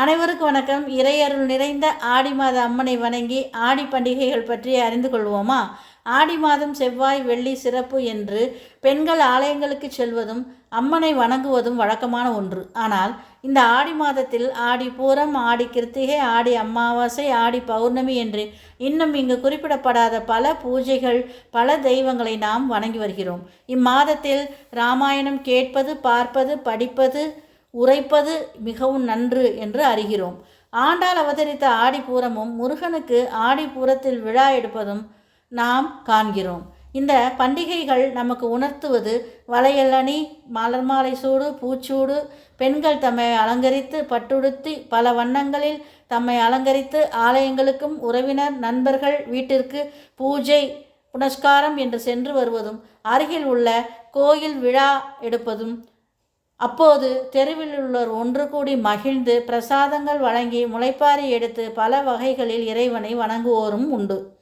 அனைவருக்கும் வணக்கம். இறையருள் நிறைந்த ஆடி மாத அம்மனை வணங்கி ஆடி பண்டிகைகள் பற்றி அறிந்து கொள்வோமா? ஆடி மாதம் செவ்வாய் வெள்ளி சிறப்பு என்று பெண்கள் ஆலயங்களுக்கு செல்வதும் அம்மனை வணங்குவதும் வழக்கமான ஒன்று. ஆனால் இந்த ஆடி மாதத்தில் ஆடி பூரம் ஆடி கிருத்திகை ஆடி அமாவாசை ஆடி பௌர்ணமி என்று இன்னும் இங்கு குறிப்பிடப்படாத பல பூஜைகள் பல தெய்வங்களை நாம் வணங்கி வருகிறோம். இம்மாதத்தில் ராமாயணம் கேட்பது பார்ப்பது படிப்பது உரைப்பது மிகவும் நன்று என்று அறிகிறோம். ஆண்டாள் அவதரித்த ஆடிப்பூரமும் முருகனுக்கு ஆடிப்பூரத்தில் விழா எடுப்பதும் நாம் காண்கிறோம். இந்த பண்டிகைகள் நமக்கு உணர்த்துவது வளையலணி மலர் மாலை சூடு பூச்சூடு பெண்கள் தம்மை அலங்கரித்து பட்டுடுத்தி பல வண்ணங்களில் தம்மை அலங்கரித்து ஆலயங்களுக்கும் உறவினர் நண்பர்கள் வீட்டிற்கு பூஜை புனஸ்காரம் என்று சென்று வருவதும் அருகில் உள்ள கோயில் விழா எடுப்பதும் அப்போது தெருவில் உள்ளோர் ஒன்று கூடி மகிழ்ந்து பிரசாதங்கள் வழங்கி முளைப்பாரி எடுத்து பல வகைகளில் இறைவனை வணங்குவோரும் உண்டு.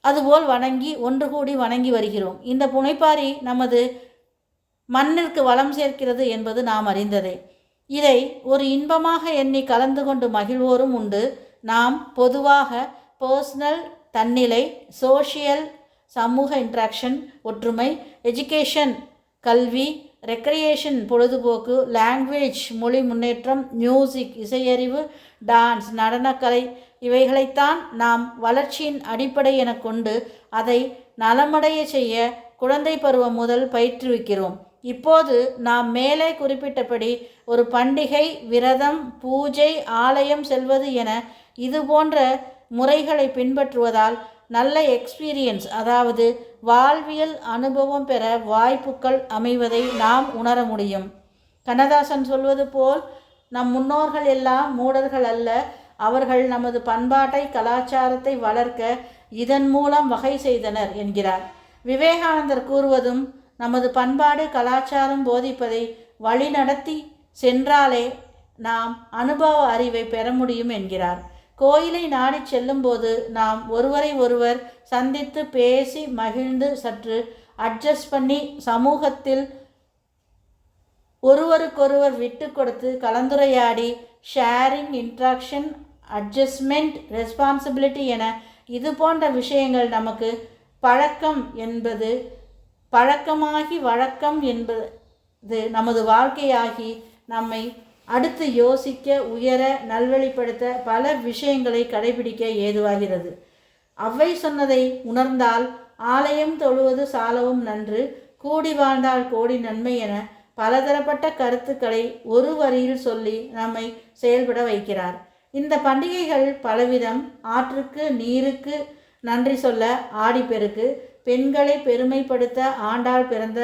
அதுபோல் வணங்கி ஒன்று கூடி வணங்கி வருகிறோம். இந்த புனைப்பாரி நமது மண்ணிற்கு வளம் சேர்க்கிறது என்பது நாம் அறிந்ததே. இதை ஒரு இன்பமாக எண்ணி கலந்து கொண்டு மகிழ்வோரும் உண்டு. நாம் பொதுவாக பர்சனல் தன்னிலை சோஷியல் சமூக இன்ட்ராக்ஷன் ஒற்றுமை எஜுகேஷன் கல்வி ரெக்ரியேஷன் பொழுதுபோக்கு லாங்குவேஜ் மொழி முன்னேற்றம் மியூசிக் இசையறிவு டான்ஸ் நடனக்கலை இவைகளைத்தான் நாம் வளர்ச்சியின் அடிப்படை என கொண்டு அதை நலமடைய செய்ய குழந்தை பருவம் முதல் பயிற்றுவிக்கிறோம். இப்போது நாம் மேலே குறிப்பிட்டபடி ஒரு பண்டிகை விரதம் பூஜை ஆலயம் செல்வது என இது போன்ற முறைகளை பின்பற்றுவதால் நல்ல எக்ஸ்பீரியன்ஸ் அதாவது வாழ்வியல் அனுபவம் பெற வாய்ப்புகள் அமைவதை நாம் உணர முடியும். கண்ணதாசன் சொல்வது போல் நம் முன்னோர்கள் எல்லாம் மூடர்கள் அல்ல அவர்கள் நமது பண்பாட்டை கலாச்சாரத்தை வளர்க்க இதன் மூலம் வகை செய்தனர் என்கிறார். விவேகானந்தர் கூறுவதும் நமது பண்பாடு கலாச்சாரம் போதிப்பதை வழிநடத்தி சென்றாலே நாம் அனுபவ அறிவை பெற முடியும் என்கிறார். கோயிலை நாடி செல்லும்போது நாம் ஒருவரை ஒருவர் சந்தித்து பேசி மகிழ்ந்து சற்று அட்ஜஸ்ட் பண்ணி சமூகத்தில் ஒருவருக்கொருவர் விட்டு கொடுத்து கலந்துரையாடி ஷேரிங் இன்ட்ராக்ஷன் அட்ஜஸ்ட்மெண்ட் ரெஸ்பான்சிபிலிட்டி என இது போன்ற விஷயங்கள் நமக்கு பழக்கம் என்பது பழக்கமாகி வழக்கம் என்பது நமது வாழ்க்கையாகி நம்மை அடுத்து யோசிக்க உயர நல்வழிப்படுத்த பல விஷயங்களை கடைபிடிக்க ஏதுவாகிறது. அவ்வை சொன்னதை உணர்ந்தால் ஆலயம் தொழுவது சாலவும் நன்று கூடி வாழ்ந்தால் கோடி நன்மை என பலதரப்பட்ட கருத்துக்களை ஒரு வரியில் சொல்லி நம்மை செயல்பட வைக்கிறார். இந்த பண்டிகைகள் பலவிதம் ஆற்றுக்கு நீருக்கு நன்றி சொல்ல ஆடிப்பெருக்கு பெண்களை பெருமைப்படுத்த ஆண்டாள் பிறந்த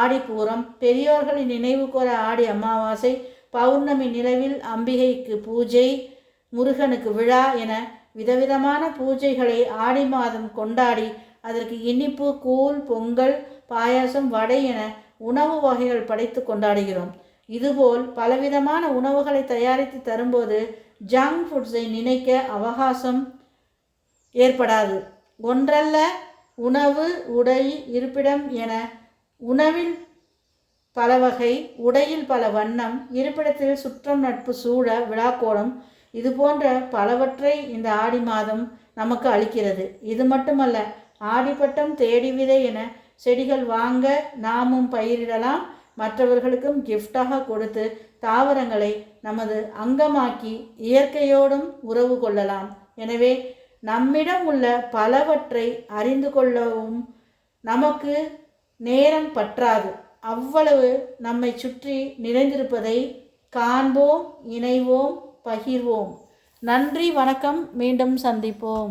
ஆடிப்பூரம் பெரியோர்களை நினைவு கூற ஆடி அமாவாசை பௌர்ணமி நிலவில் அம்பிகைக்கு பூஜை முருகனுக்கு விழா என விதவிதமான பூஜைகளை ஆடி மாதம் கொண்டாடி அதற்கு இனிப்பு கூழ் பொங்கல் பாயாசம் வடை என உணவு வகைகள் படைத்து கொண்டாடுகிறோம். இதுபோல் பலவிதமான உணவுகளை தயாரித்து தரும்போது ஜங்க் ஃபுட்ஸை நினைக்க அவகாசம் ஏற்படாது. ஒன்றல்ல உணவு உடை இருப்பிடம் என உணவில் பல வகை உடையில் பல வண்ணம் இருப்பிடத்தில் சுற்றம் நட்பு சூழ விழாக்கோலம் இது போன்ற பலவற்றை இந்த ஆடி மாதம் நமக்கு அளிக்கிறது. இது மட்டுமல்ல ஆடிப்பட்டம் தேடி விதை என செடிகள் வாங்க நாமும் பயிரிடலாம் மற்றவர்களுக்கும் கிஃப்டாக கொடுத்து தாவரங்களை நமது அங்கமாக்கி இயற்கையோடும் உறவு கொள்ளலாம். எனவே நம்மிடம் உள்ள பலவற்றை அறிந்து கொள்ளவும் நமக்கு நேரம் பற்றாது. அவ்வளவு நம்மை சுற்றி நிறைந்திருப்பதை காண்போம் இணைவோம் பகிர்வோம். நன்றி வணக்கம். மீண்டும் சந்திப்போம்.